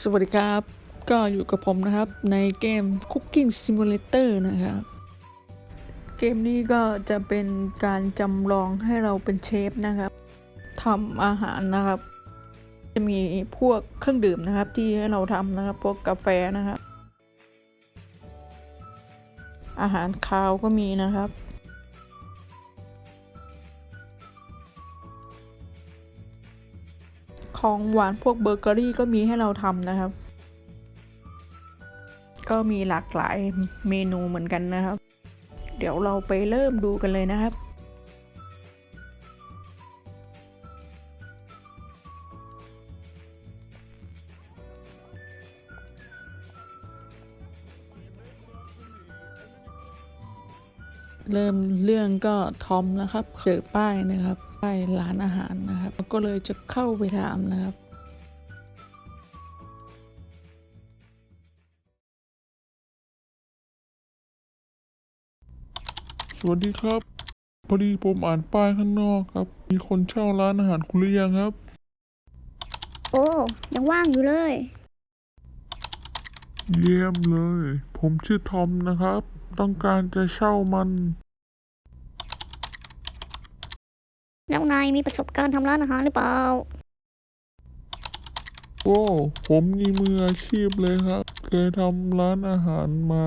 สวัสดีครับ ก็อยู่กับผมนะครับในเกม Cooking Simulator นะครับ เกมนี้ก็จะเป็นการจำลองให้เราเป็นเชฟนะครับทำอาหารนะครับ จะมีพวกเครื่องดื่มนะครับ ที่ให้เราทำนะครับ พวกกาแฟนะครับ อาหารคาวก็มีนะครับ ของหวานพวกเบเกอรี่ก็มีให้เราทำนะครับ ก็มีหลากหลายเมนูเหมือนกันนะครับ เดี๋ยวเราไปเริ่มดูกันเลยนะครับเริ่มเรื่องก็ทอมนะครับเจอป้ายนะครับ ป้ายร้านอาหารนะครับ ก็เลยจะเข้าไปถามนะครับสวัสดีครับ พอดีผมอ่านป้ายข้างนอกครับ มีคนเช่าร้านอาหารคุณหรือยังครับ โอ้ยังว่างอยู่เลย เยี่ยมเลย ผมชื่อทอมนะครับ ต้องการจะเช่ามัน แล้วนายมีประสบการณ์ทำร้านอาหารหรือเปล่าโอ้ผมมีมืออาชีพเลยครับ เคยทำร้านอาหารมา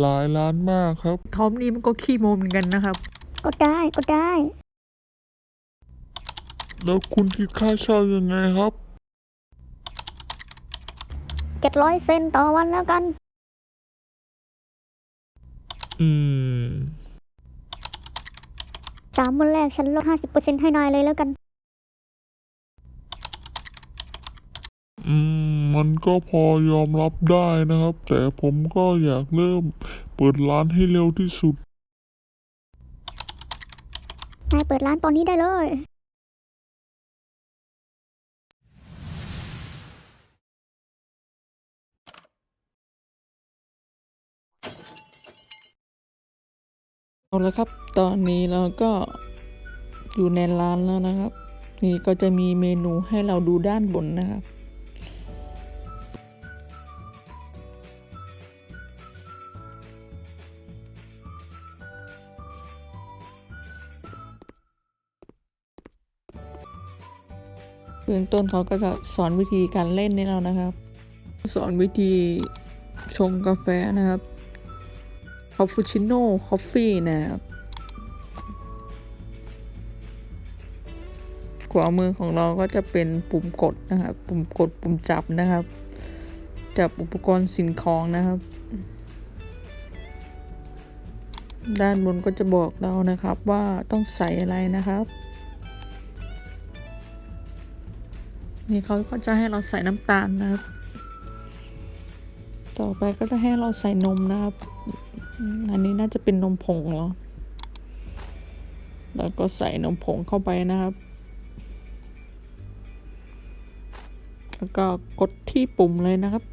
หลายร้านมากครับ ทอมนี่มันก็ขี้โมเหมือนกันนะครับ ก็ได้ก็ได้ แล้วคุณคิดค่าเช่ายังไงครับ เจ็ดร้อยเซนต่อวันแล้วกัน อืม สามวันแรกฉันลดห้าสิบเปอร์เซ็นต์ให้นายเลยแล้วกัน อืม มันก็พอยอมรับได้นะครับ แต่ผมก็อยากเริ่มเปิดร้านให้เร็วที่สุด นายเปิดร้านตอนนี้ได้เลย เอาละครับ ตอนนี้เราก็อยู่ในร้านแล้วนะครับ นี่ก็จะมีเมนูให้เราดูด้านบนนะครับ เบื้องต้นเขาก็จะสอนวิธีการเล่นให้เรานะครับ สอนวิธีชงกาแฟนะครับ คอฟฟูชิโน่คอฟฟี่นะครับขวามือของเราก็จะเป็นปุ่มกดนะครับ ปุ่มกดปุ่มจับนะครับ จับอุปกรณ์สิ่งของนะครับ ด้านบนก็จะบอกเรานะครับว่าต้องใส่อะไรนะครับ นี่เขาก็จะให้เราใส่น้ำตาลนะครับ ต่อไปก็จะให้เราใส่นมนะครับ อันนี้น่าจะเป็นนมผงเหรอ แล้วก็ใส่นมผงเข้าไปนะครับ แล้วก็กดที่ปุ่มเลยนะครับ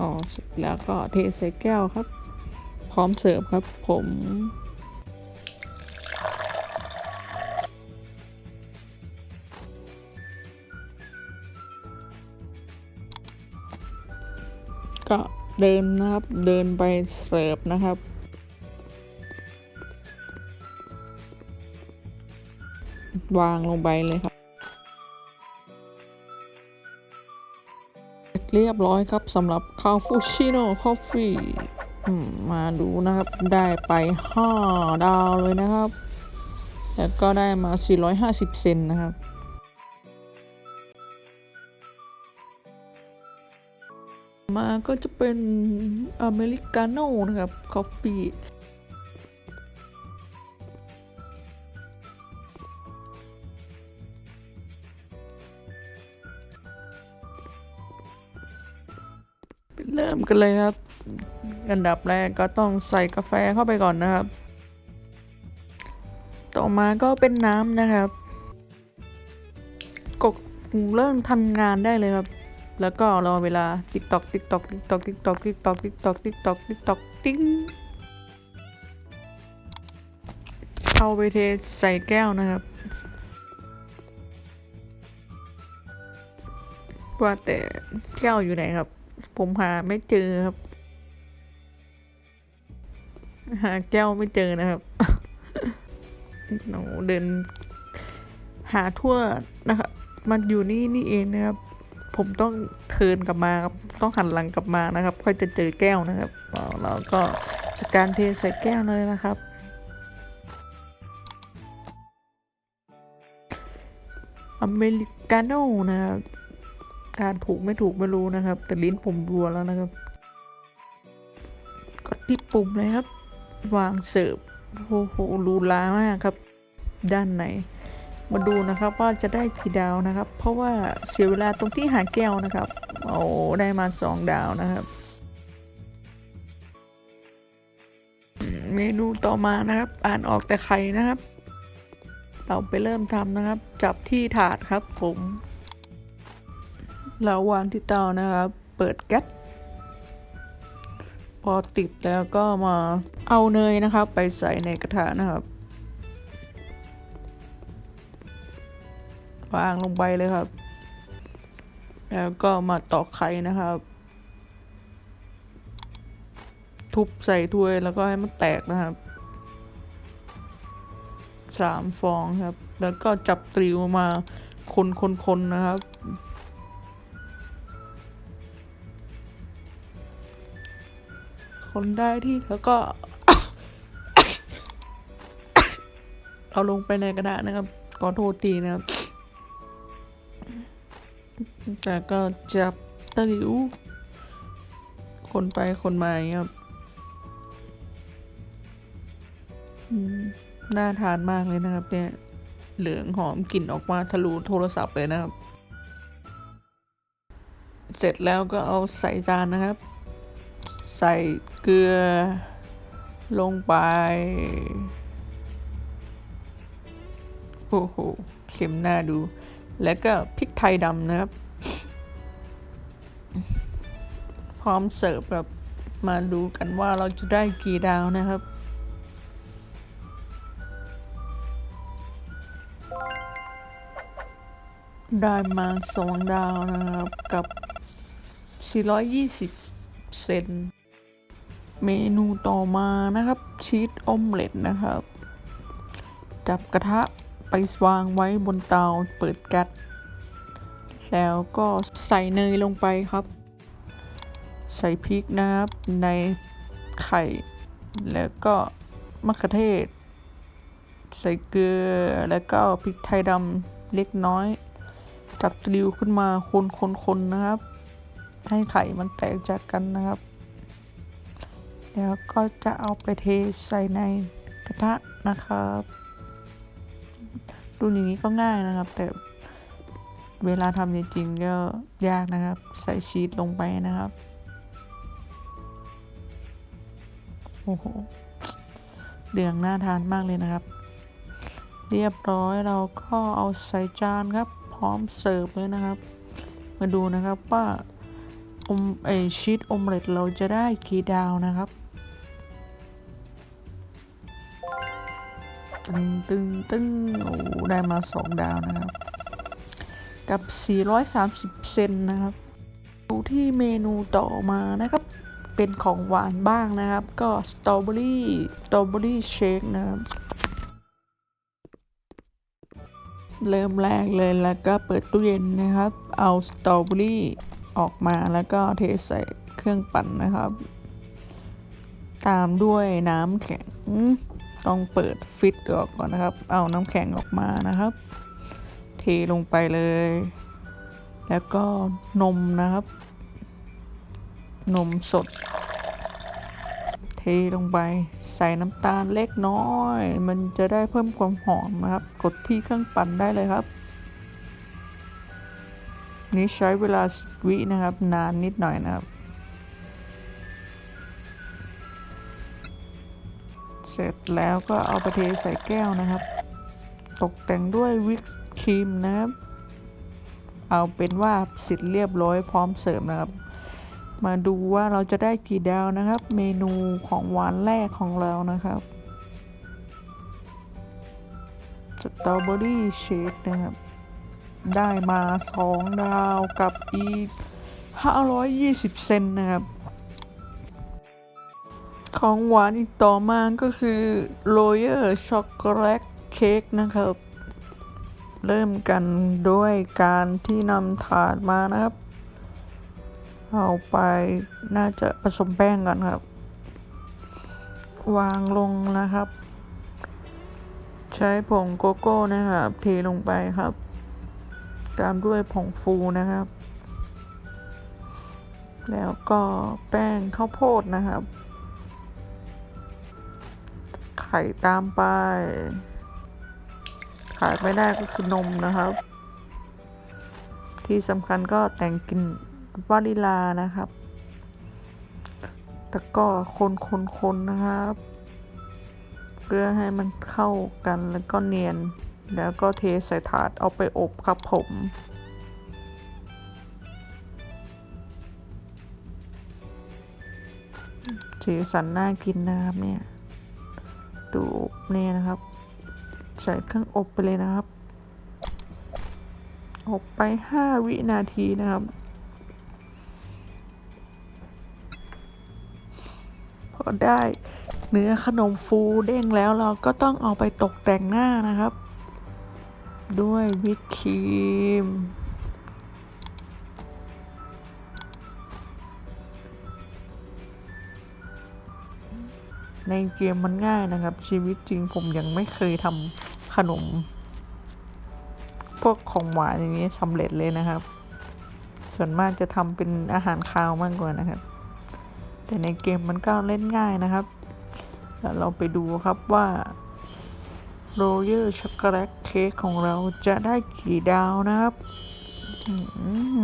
อ๋อเสร็จแล้วก็เทใส่แก้วครับ พร้อมเสิร์ฟครับผม ก็เดินนะครับเดินไปเสิร์ฟนะครับ วางลงไปเลยครับ เรียบร้อยครับสำหรับคาฟูชิโน่คอฟฟี่มาดูนะครับ ได้ไป 5 ดาวเลยนะครับ แล้วก็ได้มา 450 เซนนะครับ มาก็จะเป็นอเมริกาโน่นะครับคอฟฟี่เริ่มกันเลยครับ อันดับแรกก็ต้องใส่กาแฟเข้าไปก่อนนะครับ ต่อมาก็เป็นน้ำนะครับกดเริ่มทำงานได้เลยครับ แล้วก็รอเวลาติ๊กตอกติ๊กตอกติ๊กตอกติ๊กตอกติ๊กตอกติ๊กตอกติ๊กตอกติ๊กตอกติ๊งเอาไปเทใส่แก้วนะครับ ว่าแต่แก้วอยู่ไหนครับ ผมหาไม่เจอครับ หาแก้วไม่เจอนะครับหนูเดินหาทั่วนะครับ มันอยู่นี่นี่เองนะครับ ผมต้องเทินกลับมาครับต้องหันหลังกลับมานะครับ ค่อยจะเจอแก้วนะครับอ๋อแล้วก็จัดการเทใส่แก้วเลยนะครับ อเมริกาโน่นะครับทานถูกไม่ถูกไม่รู้นะครับ แต่ลิ้นผมรัวแล้วนะครับกดที่ปุ่มเลยครับ วางเสิร์ฟโอ้โหรูลามากครับ ด้านไหน มาดูนะครับว่าจะได้กี่ดาวนะครับ เพราะว่าเสียเวลาตรงที่หาแก้วนะครับ โอ้ได้มาสองดาวนะครับ เมนูต่อมานะครับ อ่านออกแต่ไข่นะครับ เราไปเริ่มทำนะครับ จับที่ถาดครับผมเราวางที่เตานะครับ เปิดแก๊สพอติดแล้วก็มาเอาเนยนะครับ ไปใส่ในกระทะนะครับ วางลงไปเลยครับ แล้วก็มาตอกไข่นะครับ ทุบใส่ถ้วยแล้วก็ให้มันแตกนะครับสามฟองครับ แล้วก็จับตริวมาคนคนคนนะครับ คนได้ที่แล้วก็ เอาลงไปในกระดาษนะครับขอโทษทีนะครับ แต่ก็จับตะหลิวคนไปคนมาอย่างเงี้ยครับน่าทานมากเลยนะครับ เนี่ย เหลืองหอมกลิ่นออกมาทะลุโทรศัพท์เลยนะครับ เสร็จแล้วก็เอาใส่จานนะครับ ใส่เกลือ ลงไป โอ้โหเค็มหน่าดู แล้วก็พริกไทยดำนะครับ พร้อมเสิร์ฟแบบมาดูกันว่าเราจะได้กี่ดาวนะครับ ได้มาสองดาวนะครับ กับ 420 เซน เมนูต่อมานะครับ ชีสออมเล็ตนะครับ จับกระทะ ไปวางไว้บนเตาเปิดแก๊สแล้วก็ใส่เนยลงไปครับ ใส่พริกนะครับในไข่ แล้วก็มะเขือเทศ ใส่เกลือแล้วก็พริกไทยดำเล็กน้อย จับตะลิวขึ้นมาคนๆๆนะครับ ให้ไข่มันแตกจากกันนะครับ แล้วก็จะเอาไปเทใส่ในกระทะนะครับ ดูอย่างนี้ก็ง่ายนะครับ แต่เวลาทำจริงๆก็ยากนะครับ ใส่ชีสลงไปนะครับโอ้โหเหลืองน่าทานมากเลยนะครับ เรียบร้อยเราก็เอาใส่จานครับ พร้อมเสิร์ฟเลยนะครับ มาดูนะครับว่าอมไอชีสอมเล็ตเราจะได้กี่ดาวนะครับ ตึงตึงตึงโอ้ได้มาสองดาวนะครับ กับ 430 เซนนะครับดูที่เมนูต่อมานะครับ เป็นของหวานบ้างนะครับ ก็สตรอเบอรี่สตรอเบอรี่เชคนะครับเริ่มแรกเลยแล้วก็เปิดตู้เย็นนะครับ เอาสตรอเบอรี่ออกมาแล้วก็เทใส่เครื่องปั่นนะครับ ตามด้วยน้ำแข็ง ต้องเปิดฟิตออกก่อนนะครับ เอาน้ำแข็งออกมานะครับ เทลงไปเลย แล้วก็นมนะครับ นมสด เทลงไปใส่น้ำตาลเล็กน้อย มันจะได้เพิ่มความหอมนะครับ กดที่เครื่องปั่นได้เลยครับ นี่ใช้เวลาวินะครับ นานนิดหน่อยนะครับ เสร็จแล้วก็เอาไปเทใส่แก้วนะครับ ตกแต่งด้วยวิปครีมนะครับ เอาเป็นว่าเสร็จเรียบร้อยพร้อมเสิร์ฟนะครับ มาดูว่าเราจะได้กี่ดาวนะครับ เมนูของหวานแรกของเรานะครับสตรอเบอรี่เชคนะครับ ได้มาสองดาวกับอีก 520 เซนนะครับ ของหวานอีกต่อมาก็คือโรเยอร์ช็อกโกแลตเค้กนะครับ เริ่มกันด้วยการที่นำถาดมานะครับ เอาไปน่าจะผสมแป้งก่อนครับ วางลงนะครับ ใช้ผงโกโก้นะครับเทลงไปครับ ตามด้วยผงฟูนะครับ แล้วก็แป้งข้าวโพดนะครับ ไข่ตามไป ขาดไม่ได้ก็คือนมนะครับ ที่สำคัญก็แต่งกินวานิลานะครับแล้วก็คนคนคนนะครับ เพื่อให้มันเข้ากันแล้วก็เนียน แล้วก็เทใส่ถาดเอาไปอบครับผมสีสันน่ากินนะครับเนี่ย ดูเนี่ยนะครับ ใส่เครื่องอบไปเลยนะครับ อบไป 5 วินาทีนะครับ พอได้เนื้อขนมฟูเด้งแล้วเราก็ต้องเอาไปตกแต่งหน้านะครับ ด้วยวิปครีม ในเกมมันง่ายนะครับ ชีวิตจริงผมยังไม่เคยทำขนม พวกของหวานอย่างนี้สำเร็จเลยนะครับ ส่วนมากจะทำเป็นอาหารคาวมากกว่านะครับ แต่ในเกมมันก็เล่นง่ายนะครับแล้วเราไปดูครับว่าโรเยอร์ช็อกโกแลตเค้กของเราจะได้กี่ดาวนะครับอื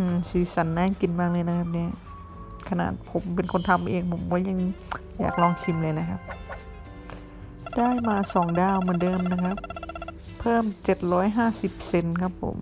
มสีสันน่ากินมากเลยนะครับเนี่ย ขนาดผมเป็นคนทำเองผมก็ยังอยากลองชิมเลยนะครับ ได้มา 2 ดาวเหมือนเดิมนะครับ เพิ่ม 750 เซนครับผม